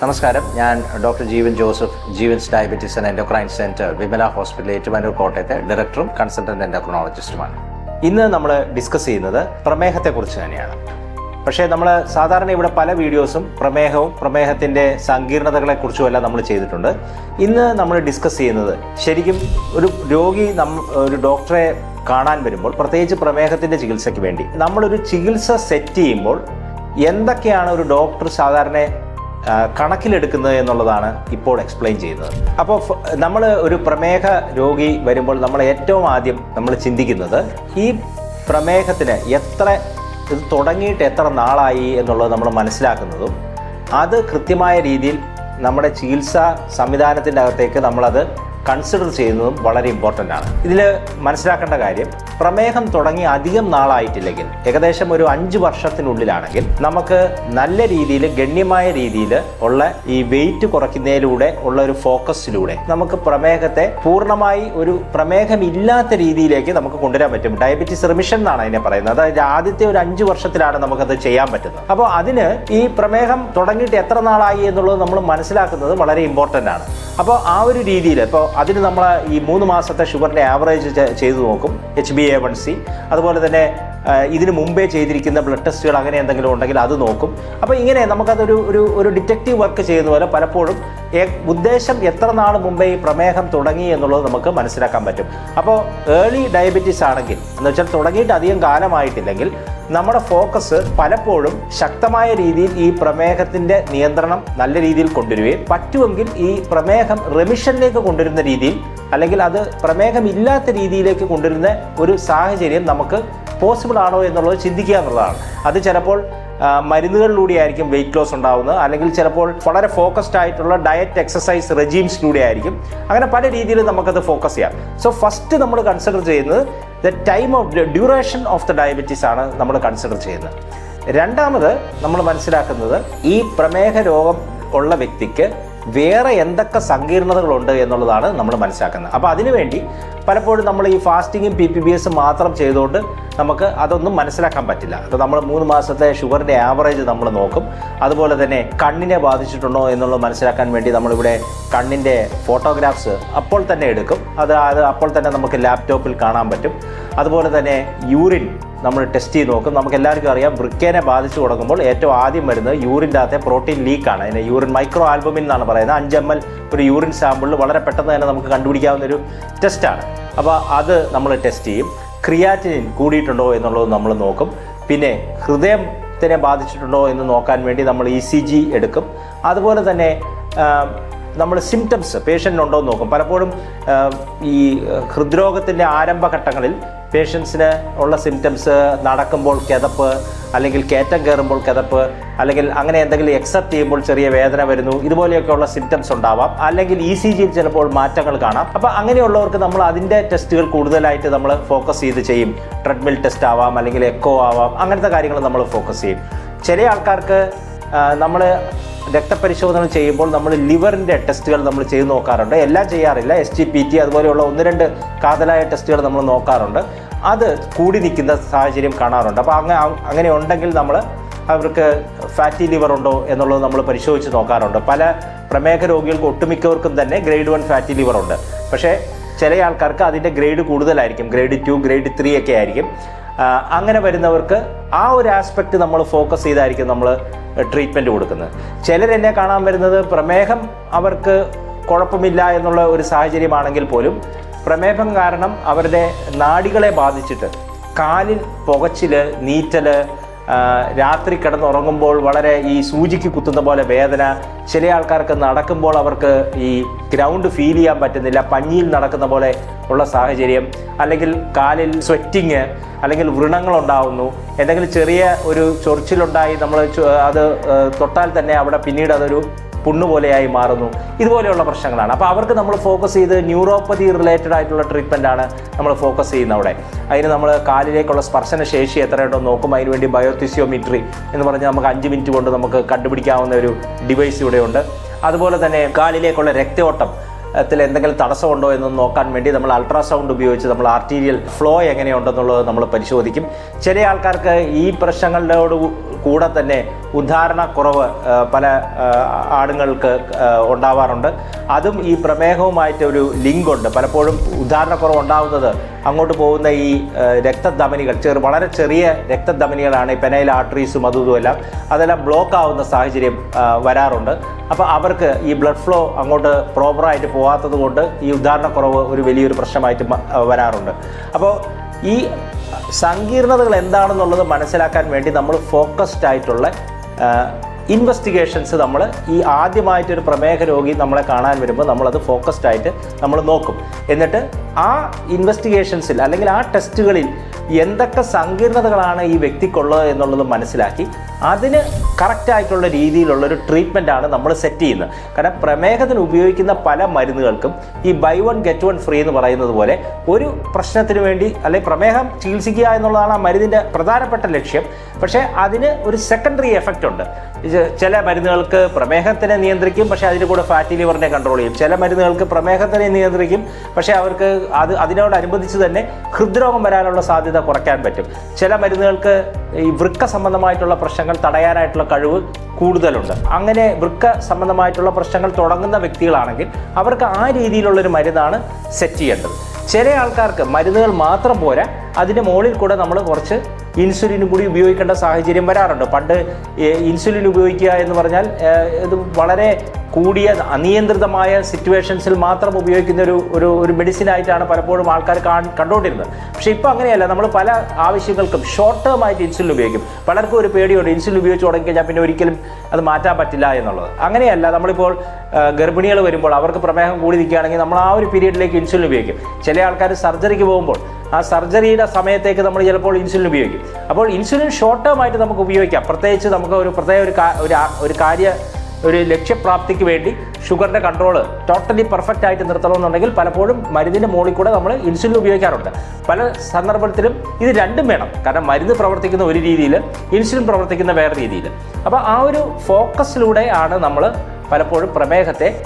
നമസ്കാരം. ഞാൻ doctor Jeevan Joseph Jeevan's diabetes and endocrine centre Vimala hospital Ettumanoor കോട്ടയത്തെ ഡയറക്ടറും കൺസൾട്ടന്റ് എൻഡോക്രോണോളജിസ്റ്റുമാണ് ഇന്ന് നമ്മൾ ഡിസ്കസ് ചെയ്യുന്നത് പ്രമേഹത്തെക്കുറിച്ച് തന്നെയാണ്. പക്ഷേ നമ്മൾ സാധാരണ ഇവിടെ പല വീഡിയോസും പ്രമേഹവും പ്രമേഹത്തിന്റെ എല്ലാം നമ്മൾ ചെയ്തിട്ടുണ്ട്. ഇന്ന് നമ്മൾ ഡിസ്കസ് ചെയ്യുന്നത് ശരിക്കും ഒരു രോഗി നമ്മ ഒരു ഡോക്ടറെ കാണാൻ വരുമ്പോൾ പ്രത്യേകിച്ച് പ്രമേഹത്തിന്റെ ചികിത്സയ്ക്ക് വേണ്ടി നമ്മളൊരു ചികിത്സ സെറ്റ് ചെയ്യുമ്പോൾ എന്തൊക്കെയാണ് ഒരു ഡോക്ടർ സാധാരണ കണക്കിലെടുക്കുന്നത് എന്നുള്ളതാണ് ഇപ്പോൾ എക്സ്പ്ലെയിൻ ചെയ്യുന്നത്. അപ്പോൾ നമ്മൾ ഒരു പ്രമേഹ രോഗി വരുമ്പോൾ നമ്മൾ ഏറ്റവും ആദ്യം നമ്മൾ ചിന്തിക്കുന്നത് ഈ പ്രമേഹത്തിന് എത്ര ഇത് തുടങ്ങിയിട്ട് എത്ര നാളായി എന്നുള്ളത് നമ്മൾ മനസ്സിലാക്കുന്നതും അത് കൃത്യമായ രീതിയിൽ നമ്മുടെ ചികിത്സാ സംവിധാനത്തിന്റെ അകത്തേക്ക് നമ്മളത് കൺസിഡർ ചെയ്യുന്നതും വളരെ ഇമ്പോർട്ടന്റ് ആണ്. ഇതിൽ മനസ്സിലാക്കേണ്ട കാര്യം പ്രമേഹം തുടങ്ങി അധികം നാളായിട്ടില്ലെങ്കിൽ ഏകദേശം ഒരു അഞ്ച് വർഷത്തിനുള്ളിലാണെങ്കിൽ നമുക്ക് നല്ല രീതിയിൽ ഗണ്യമായ രീതിയിൽ ഉള്ള ഈ വെയിറ്റ് കുറയ്ക്കുന്നതിലൂടെ ഉള്ള ഒരു ഫോക്കസിലൂടെ നമുക്ക് പ്രമേഹത്തെ പൂർണമായി ഒരു പ്രമേഹം ഇല്ലാത്ത രീതിയിലേക്ക് നമുക്ക് കൊണ്ടുവരാൻ പറ്റും. ഡയബറ്റിസ് റിമിഷൻ എന്നാണ് അതിനെ പറയുന്നത്. അതായത് ആദ്യത്തെ ഒരു അഞ്ച് വർഷത്തിലാണ് നമുക്കത് ചെയ്യാൻ പറ്റുന്നത്. അപ്പോൾ അതിന് ഈ പ്രമേഹം തുടങ്ങിയിട്ട് എത്ര നാളായി എന്നുള്ളത് നമ്മൾ മനസ്സിലാക്കുന്നത് വളരെ ഇമ്പോർട്ടന്റ് ആണ്. അപ്പോൾ ആ ഒരു രീതിയിൽ ഇപ്പോൾ അതിന് നമ്മൾ ഈ മൂന്ന് മാസത്തെ ഷുഗറിന്റെ ആവറേജ് ചെയ്തു നോക്കും H B A one C അതുപോലെ തന്നെ ഇതിനു മുമ്പേ ചെയ്തിരിക്കുന്ന ബ്ലഡ് ടെസ്റ്റുകൾ അങ്ങനെ എന്തെങ്കിലും ഉണ്ടെങ്കിൽ അത് നോക്കും. അപ്പോൾ ഇങ്ങനെ നമുക്കതൊരു ഒരു ഒരു ഡിറ്റക്റ്റീവ് വർക്ക് ചെയ്യുന്ന പോലെ പലപ്പോഴും ഉദ്ദേശം എത്ര നാൾ മുമ്പേ ഈ പ്രമേഹം തുടങ്ങി എന്നുള്ളത് നമുക്ക് മനസ്സിലാക്കാൻ പറ്റും. അപ്പോൾ ഏർലി ഡയബറ്റീസ് ആണെങ്കിൽ എന്ന് വെച്ചാൽ തുടങ്ങിയിട്ട് അധികം കാലമായിട്ടില്ലെങ്കിൽ നമ്മുടെ ഫോക്കസ് പലപ്പോഴും ശക്തമായ രീതിയിൽ ഈ പ്രമേഹത്തിന്റെ നിയന്ത്രണം നല്ല രീതിയിൽ കൊണ്ടുവരികയും പറ്റുമെങ്കിൽ ഈ പ്രമേഹം റെമിഷനിലേക്ക് കൊണ്ടുവരുന്ന രീതിയിൽ അല്ലെങ്കിൽ അത് പ്രമേഹമില്ലാത്ത രീതിയിലേക്ക് കൊണ്ടുവരുന്ന ഒരു സാഹചര്യം നമുക്ക് പോസിബിൾ ആണോ എന്നുള്ളത് ചിന്തിക്കുക എന്നുള്ളതാണ്. അത് ചിലപ്പോൾ മരുന്നുകളിലൂടെ ആയിരിക്കും വെയിറ്റ് ലോസ് ഉണ്ടാവുന്നത്. അല്ലെങ്കിൽ ചിലപ്പോൾ വളരെ ഫോക്കസ്ഡ് ആയിട്ടുള്ള ഡയറ്റ് എക്സസൈസ് റെജീംസിലൂടെ ആയിരിക്കും. അങ്ങനെ പല രീതിയിൽ നമുക്കത് ഫോക്കസ് ചെയ്യാം. സോ ഫസ്റ്റ് നമ്മൾ കൺസിഡർ ചെയ്യുന്നത് the time of duration of the diabetes ആണ് നമ്മൾ കൺസിഡർ ചെയ്യുന്നത്. രണ്ടാമത് നമ്മൾ മനസ്സിലാക്കുന്നത് ഈ പ്രമേഹ രോഗം ഉള്ള വ്യക്തിക്ക് വേറെ എന്തൊക്കെ സങ്കീർണതകളുണ്ട് എന്നുള്ളതാണ് നമ്മൾ മനസ്സിലാക്കുന്നത്. അപ്പോൾ അതിനുവേണ്ടി പലപ്പോഴും നമ്മൾ ഈ ഫാസ്റ്റിങ്ങും പി പി ബി എസും മാത്രം ചെയ്തുകൊണ്ട് നമുക്ക് അതൊന്നും മനസ്സിലാക്കാൻ പറ്റില്ല. അപ്പോൾ നമ്മൾ മൂന്ന് മാസത്തെ ഷുഗറിന്റെ ആവറേജ് നമ്മൾ നോക്കും. അതുപോലെ തന്നെ കണ്ണിനെ ബാധിച്ചിട്ടുണ്ടോ എന്നുള്ളത് മനസ്സിലാക്കാൻ വേണ്ടി നമ്മളിവിടെ കണ്ണിന്റെ ഫോട്ടോഗ്രാഫ്സ് അപ്പോൾ തന്നെ എടുക്കും. അത് അത് അപ്പോൾ തന്നെ നമുക്ക് ലാപ്ടോപ്പിൽ കാണാൻ പറ്റും. അതുപോലെ തന്നെ യൂറിൻ നമ്മൾ ടെസ്റ്റ് ചെയ്ത് നോക്കും. നമുക്ക് എല്ലാവർക്കും അറിയാം വൃക്കേനെ ബാധിച്ചു തുടങ്ങുമ്പോൾ ഏറ്റവും ആദ്യം വരുന്നത് യൂറിന്റെ അകത്തെ പ്രോട്ടീൻ ലീക്കാണ് അതിന് യൂറിൻ മൈക്രോ ആൽബമിൻ എന്നാണ് പറയുന്നത്. അഞ്ച് എം എൽ ഒരു യൂറിൻ സാമ്പിളിൽ വളരെ പെട്ടെന്ന് തന്നെ നമുക്ക് കണ്ടുപിടിക്കാവുന്ന ഒരു ടെസ്റ്റാണ് അപ്പോൾ അത് നമ്മൾ ടെസ്റ്റ് ചെയ്യും. ക്രിയാറ്റിനിൻ കൂടിയിട്ടുണ്ടോ എന്നുള്ളത് നമ്മൾ നോക്കും. പിന്നെ ഹൃദയത്തിനെ ബാധിച്ചിട്ടുണ്ടോ എന്ന് നോക്കാൻ വേണ്ടി നമ്മൾ ഇ സി ജി എടുക്കും. അതുപോലെ തന്നെ നമ്മൾ സിംറ്റംസ് പേഷ്യന്റിനുണ്ടോ എന്ന് നോക്കും. പലപ്പോഴും ഈ ഹൃദ്രോഗത്തിന്റെ ആരംഭഘട്ടങ്ങളിൽ പേഷ്യൻസിന് ഉള്ള സിംറ്റംസ് നടക്കുമ്പോൾ കിതപ്പ് അല്ലെങ്കിൽ കയറ്റം കയറുമ്പോൾ കിതപ്പ് അല്ലെങ്കിൽ അങ്ങനെ എന്തെങ്കിലും എക്സെപ്റ്റ് ചെയ്യുമ്പോൾ ചെറിയ വേദന വരുന്നു. ഇതുപോലെയൊക്കെയുള്ള സിംറ്റംസ് ഉണ്ടാവാം. അല്ലെങ്കിൽ ഇ സി ജിയിൽ ചിലപ്പോൾ മാറ്റങ്ങൾ കാണാം. അപ്പോൾ അങ്ങനെയുള്ളവർക്ക് നമ്മൾ അതിന്റെ ടെസ്റ്റുകൾ കൂടുതലായിട്ട് നമ്മൾ ഫോക്കസ് ചെയ്ത് ചെയ്യും. ട്രെഡ്മിൽ ടെസ്റ്റ് ആവാം അല്ലെങ്കിൽ എക്കോ ആവാം അങ്ങനത്തെ കാര്യങ്ങൾ നമ്മൾ ഫോക്കസ് ചെയ്യും. ചില ആൾക്കാർക്ക് നമ്മൾ രക്തപരിശോധന ചെയ്യുമ്പോൾ നമ്മൾ ലിവറിന്റെ ടെസ്റ്റുകൾ നമ്മൾ ചെയ്ത് നോക്കാറുണ്ട്. എല്ലാം ചെയ്യാറില്ല. എസ് ജി പി ടി അതുപോലെയുള്ള ഒന്ന് രണ്ട് കാതലായ ടെസ്റ്റുകൾ നമ്മൾ നോക്കാറുണ്ട്. അത് കൂടി നിൽക്കുന്ന സാഹചര്യം കാണാറുണ്ട്. അപ്പോൾ അങ്ങനെ അങ്ങനെ ഉണ്ടെങ്കിൽ നമ്മൾ അവർക്ക് ഫാറ്റി ലിവർ ഉണ്ടോ എന്നുള്ളത് നമ്മൾ പരിശോധിച്ച് നോക്കാറുണ്ട്. പല പ്രമേഹ രോഗികൾക്ക് ഒട്ടുമിക്കവർക്കും തന്നെ ഗ്രേഡ് വൺ ഫാറ്റി ലിവർ ഉണ്ട്. പക്ഷേ ചില ആൾക്കാർക്ക് അതിന്റെ ഗ്രേഡ് കൂടുതലായിരിക്കും. ഗ്രേഡ് ടു ഗ്രേഡ് ത്രീ ഒക്കെ ആയിരിക്കും. അങ്ങനെ വരുന്നവർക്ക് ആ ഒരു ആസ്പെക്റ്റ് നമ്മൾ ഫോക്കസ് ചെയ്തായിരിക്കും നമ്മൾ ട്രീറ്റ്മെന്റ് കൊടുക്കുന്നത്. ചിലരെന്നെ കാണാൻ വരുന്നത് പ്രമേഹം അവർക്ക് കുഴപ്പമില്ല എന്നുള്ള ഒരു സാഹചര്യമാണെങ്കിൽ പോലും പ്രമേഹം കാരണം അവരുടെ നാടികളെ ബാധിച്ചിട്ട് കാലിൽ പുകച്ചിൽ നീറ്റൽ ആ, രാത്രി കിടന്നുറങ്ങുമ്പോൾ വളരെ ഈ സൂചിക്ക് കുത്തുന്ന പോലെ വേദന ചില ആൾക്കാർക്ക് നടക്കുമ്പോൾ അവർക്ക് ഈ ഗ്രൗണ്ട് ഫീൽ ചെയ്യാൻ പറ്റുന്നില്ല പഞ്ഞിയിൽ നടക്കുന്ന പോലെ ഉള്ള സാഹചര്യം അല്ലെങ്കിൽ കാലിൽ സ്വെറ്റിങ് അല്ലെങ്കിൽ വ്രണങ്ങൾ ഉണ്ടാവുന്നു എന്തെങ്കിലും ചെറിയ ഒരു ചൊറിച്ചിലുണ്ടായി നമ്മൾ അത് തൊട്ടാൽ തന്നെ അവിടെ പിന്നീട് അതൊരു പുണ്ണുപോലെയായി മാറുന്നു. ഇതുപോലെയുള്ള പ്രശ്നങ്ങളാണ്. അപ്പോൾ അവർക്ക് നമ്മൾ ഫോക്കസ് ചെയ്ത് ന്യൂറോപ്പതി റിലേറ്റഡ് ആയിട്ടുള്ള ട്രീറ്റ്മെന്റ് ആണ് നമ്മൾ ഫോക്കസ് ചെയ്യുന്നത് അവിടെ. അതിന് നമ്മൾ കാലിലേക്കുള്ള സ്പർശന ശേഷി എത്രയുണ്ടോ നോക്കും. അതിന് വേണ്ടി ബയോഫിസിയോമെട്രി എന്ന് പറഞ്ഞാൽ നമുക്ക് അഞ്ച് മിനിറ്റ് കൊണ്ട് നമുക്ക് കണ്ടുപിടിക്കാവുന്ന ഒരു ഡിവൈസ് ഇവിടെയുണ്ട്. അതുപോലെ തന്നെ കാലിലേക്കുള്ള രക്തയോട്ടം. ത്തിൽ എന്തെങ്കിലും തടസ്സമുണ്ടോ എന്ന് നോക്കാൻ വേണ്ടി നമ്മൾ അൾട്രാസൗണ്ട് ഉപയോഗിച്ച് നമ്മൾ ആർട്ടീരിയൽ ഫ്ലോ എങ്ങനെയുണ്ടെന്നുള്ളത് നമ്മൾ പരിശോധിക്കും. ചില ആൾക്കാർക്ക് ഈ പ്രശ്നങ്ങളോട് കൂടെ തന്നെ ഉദ്ധാരണക്കുറവ് പല ആണുങ്ങൾക്ക് ഉണ്ടാവാറുണ്ട്. അതും ഈ പ്രമേഹവുമായിട്ട് ഒരു ലിങ്ക് ഉണ്ട് പലപ്പോഴും ഉദ്ധാരണക്കുറവ് ഉണ്ടാവുന്നത് അങ്ങോട്ട് പോകുന്ന ഈ രക്തധമനികൾ ചെറു വളരെ ചെറിയ രക്തധമനികളാണ് ഈ പെനൈൽ ആർട്ടറീസും അതും ഇതുമെല്ലാം അതെല്ലാം ബ്ലോക്ക് ആവുന്ന സാഹചര്യം വരാറുണ്ട്. അപ്പോൾ അവർക്ക് ഈ ബ്ലഡ് ഫ്ലോ അങ്ങോട്ട് പ്രോപ്പറായിട്ട് പോകാത്തത് കൊണ്ട് ഈ ഉദാഹരണക്കുറവ് ഒരു വലിയൊരു പ്രശ്നമായിട്ട് വരാറുണ്ട്. അപ്പോൾ ഈ സങ്കീർണതകൾ എന്താണെന്നുള്ളത് മനസ്സിലാക്കാൻ വേണ്ടി നമ്മൾ ഫോക്കസ്ഡ് ആയിട്ടുള്ള ഇൻവെസ്റ്റിഗേഷൻസ് നമ്മൾ ഈ ആദ്യമായിട്ടൊരു പ്രമേഹ രോഗി നമ്മളെ കാണാൻ വരുമ്പോൾ നമ്മളത് ഫോക്കസ്ഡ് ആയിട്ട് നമ്മൾ നോക്കും. എന്നിട്ട് ആ ഇൻവെസ്റ്റിഗേഷൻസിൽ അല്ലെങ്കിൽ ആ ടെസ്റ്റുകളിൽ എന്തൊക്കെ സങ്കീർണതകളാണ് ഈ വ്യക്തിക്കുള്ളത് എന്നുള്ളത് മനസ്സിലാക്കി അതിന് കറക്റ്റായിട്ടുള്ള രീതിയിലുള്ള ഒരു ട്രീറ്റ്മെന്റാണ് നമ്മൾ സെറ്റ് ചെയ്യുന്നത്. കാരണം പ്രമേഹത്തിന് ഉപയോഗിക്കുന്ന പല മരുന്നുകൾക്കും ഈ buy one get one free എന്ന് പറയുന്നത് പോലെ ഒരു പ്രശ്നത്തിന് വേണ്ടി അല്ലെങ്കിൽ പ്രമേഹം ചികിത്സിക്കുക എന്നുള്ളതാണ് ആ മരുന്നിന്റെ പ്രധാനപ്പെട്ട ലക്ഷ്യം. പക്ഷേ അതിന് ഒരു സെക്കൻഡറി എഫക്റ്റ് ഉണ്ട്. ചില മരുന്നുകൾക്ക് പ്രമേഹത്തിനെ നിയന്ത്രിക്കും പക്ഷേ അതിന്റെ കൂടെ ഫാറ്റി ലിവറിനെ കൺട്രോൾ ചെയ്യും. ചില മരുന്നുകൾക്ക് പ്രമേഹത്തിനെ നിയന്ത്രിക്കും പക്ഷേ അവർക്ക് അത് അതിനോടനുബന്ധിച്ച് തന്നെ ഹൃദ്രോഗം വരാനുള്ള സാധ്യത കുറയ്ക്കാൻ പറ്റും. ചില മരുന്നുകൾക്ക് ഈ വൃക്ക സംബന്ധമായിട്ടുള്ള പ്രശ്നങ്ങൾ തടയാനായിട്ടുള്ള കഴിവ് കൂടുതലുണ്ട്. അങ്ങനെ വൃക്ക സംബന്ധമായിട്ടുള്ള പ്രശ്നങ്ങൾ തുടങ്ങുന്ന വ്യക്തികളാണെങ്കിൽ അവർക്ക് ആ രീതിയിലുള്ളൊരു മരുന്നാണ് സെറ്റ് ചെയ്യേണ്ടത്. ചില ആൾക്കാർക്ക് മരുന്നുകൾ മാത്രം പോരാ അതിന്റെ മുകളിൽ കൂടെ നമ്മൾ കുറച്ച് ഇൻസുലിനും കൂടി ഉപയോഗിക്കേണ്ട സാഹചര്യം വരാറുണ്ട്. പണ്ട് ഇൻസുലിൻ ഉപയോഗിക്കുക എന്ന് പറഞ്ഞാൽ ഇത് വളരെ കൂടിയ അനിയന്ത്രിതമായ സിറ്റുവേഷൻസിൽ മാത്രം ഉപയോഗിക്കുന്ന ഒരു ഒരു ഒരു മെഡിസിൻ ആയിട്ടാണ് പലപ്പോഴും ആൾക്കാർ കണ്ടുകൊണ്ടിരുന്നത്. പക്ഷേ ഇപ്പോൾ അങ്ങനെയല്ല. നമ്മൾ പല ആവശ്യങ്ങൾക്കും ഷോർട്ട് ടേം ആയിട്ട് ഇൻസുലിൻ ഉപയോഗിക്കും. പലർക്കും ഒരു പേടിയുണ്ട്. ഇൻസുലിൻ ഉപയോഗിച്ച് തുടങ്ങി കഴിഞ്ഞാൽ പിന്നെ ഒരിക്കലും അത് മാറ്റാൻ പറ്റില്ല എന്നുള്ളത്. അങ്ങനെയല്ല നമ്മളിപ്പോൾ ഗർഭിണികൾ വരുമ്പോൾ അവർക്ക് പ്രമേഹം കൂടി നിൽക്കുകയാണെങ്കിൽ നമ്മൾ ആ ഒരു പീരീഡിലേക്ക് ഇൻസുലിൻ ഉപയോഗിക്കും. ചില ആൾക്കാർ സർജറിക്ക് പോകുമ്പോൾ ആ സർജറിയുടെ സമയത്തേക്ക് നമ്മൾ ചിലപ്പോൾ ഇൻസുലിൻ ഉപയോഗിക്കും. അപ്പോൾ ഇൻസുലിൻ ഷോർട്ട് ടേം ആയിട്ട് നമുക്ക് ഉപയോഗിക്കാം. പ്രത്യേകിച്ച് നമുക്ക് ഒരു പ്രത്യേക ഒരു ഒരു കാര്യ ഒരു ലക്ഷ്യപ്രാപ്തിക്ക് വേണ്ടി ഷുഗറിന്റെ കൺട്രോൾ ടോട്ടലി പെർഫെക്റ്റ് ആയിട്ട് നിർത്തണമെന്നുണ്ടെങ്കിൽ പലപ്പോഴും മരുന്നിന്റെ മുകളിൽ കൂടെ നമ്മൾ ഇൻസുലിൻ ഉപയോഗിക്കാറുണ്ട്. പല സന്ദർഭത്തിലും ഇത് രണ്ടും വേണം. കാരണം മരുന്ന് പ്രവർത്തിക്കുന്ന ഒരു രീതിയിൽ ഇൻസുലിൻ പ്രവർത്തിക്കുന്ന വേറെ രീതിയിൽ. അപ്പോൾ ആ ഒരു ഫോക്കസിലൂടെ ആണ് നമ്മൾ പലപ്പോഴും പ്രമേഹത്തെ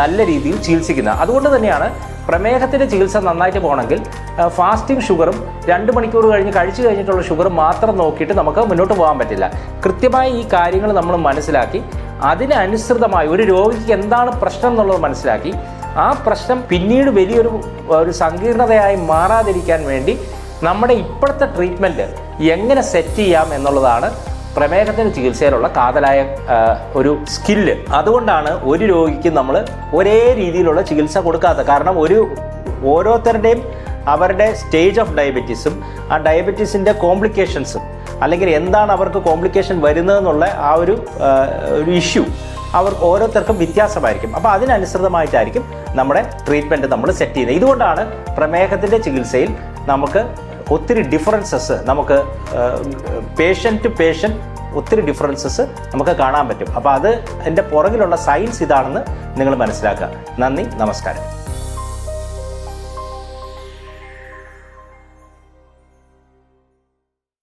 നല്ല രീതിയിൽ ചികിത്സിക്കുന്നത്. അതുകൊണ്ട് തന്നെയാണ് പ്രമേഹത്തിന്റെ ചികിത്സ നന്നായിട്ട് പോകണമെങ്കിൽ ഫാസ്റ്റിംഗ് ഷുഗറും രണ്ട് മണിക്കൂർ കഴിഞ്ഞ് കഴിച്ചു കഴിഞ്ഞിട്ടുള്ള ഷുഗർ മാത്രം നോക്കിയിട്ട് നമുക്ക് മുന്നോട്ട് പോകാൻ പറ്റില്ല. കൃത്യമായി ഈ കാര്യങ്ങൾ നമ്മൾ മനസ്സിലാക്കി അതിനനുസൃതമായി ഒരു രോഗിക്ക് എന്താണ് പ്രശ്നം എന്നുള്ളത് മനസ്സിലാക്കി ആ പ്രശ്നം പിന്നീട് വലിയൊരു ഒരു സങ്കീർണതയായി മാറാതിരിക്കാൻ വേണ്ടി നമ്മുടെ ഇപ്പോഴത്തെ ട്രീറ്റ്മെന്റ് എങ്ങനെ സെറ്റ് ചെയ്യാം എന്നുള്ളതാണ് പ്രമേഹത്തിന് ചികിത്സയിലുള്ള കാതലായ ഒരു സ്കില്ല്. അതുകൊണ്ടാണ് ഒരു രോഗിക്ക് നമ്മൾ ഒരേ രീതിയിലുള്ള ചികിത്സ കൊടുക്കാത്തത് കാരണം ഒരു ഓരോരുത്തരുടെയും അവരുടെ സ്റ്റേജ് ഓഫ് ഡയബറ്റീസും ആ ഡയബറ്റീസിന്റെ കോംപ്ലിക്കേഷൻസും അല്ലെങ്കിൽ എന്താണ് അവർക്ക് കോംപ്ലിക്കേഷൻ വരുന്നതെന്നുള്ള ആ ഒരു ഒരു ഇഷ്യൂ അവർ ഓരോരുത്തർക്കും വ്യത്യാസമായിരിക്കും. അപ്പോൾ അതിനനുസൃതമായിട്ടായിരിക്കും നമ്മുടെ ട്രീറ്റ്മെന്റ് നമ്മൾ സെറ്റ് ചെയ്യുന്നത്. ഇതുകൊണ്ടാണ് പ്രമേഹത്തിന്റെ ചികിത്സയിൽ നമുക്ക് ഒത്തിരി ഡിഫറൻസസ് നമുക്ക് പേഷ്യന്റ് ടു പേഷ്യന്റ് ഒത്തിരി ഡിഫറൻസസ് നമുക്ക് കാണാൻ പറ്റും. അപ്പോൾ അത് എന്റെ പുറകിലുള്ള സയൻസ് ഇതാണെന്ന് നിങ്ങൾ മനസ്സിലാക്കുക. നന്ദി നമസ്കാരം.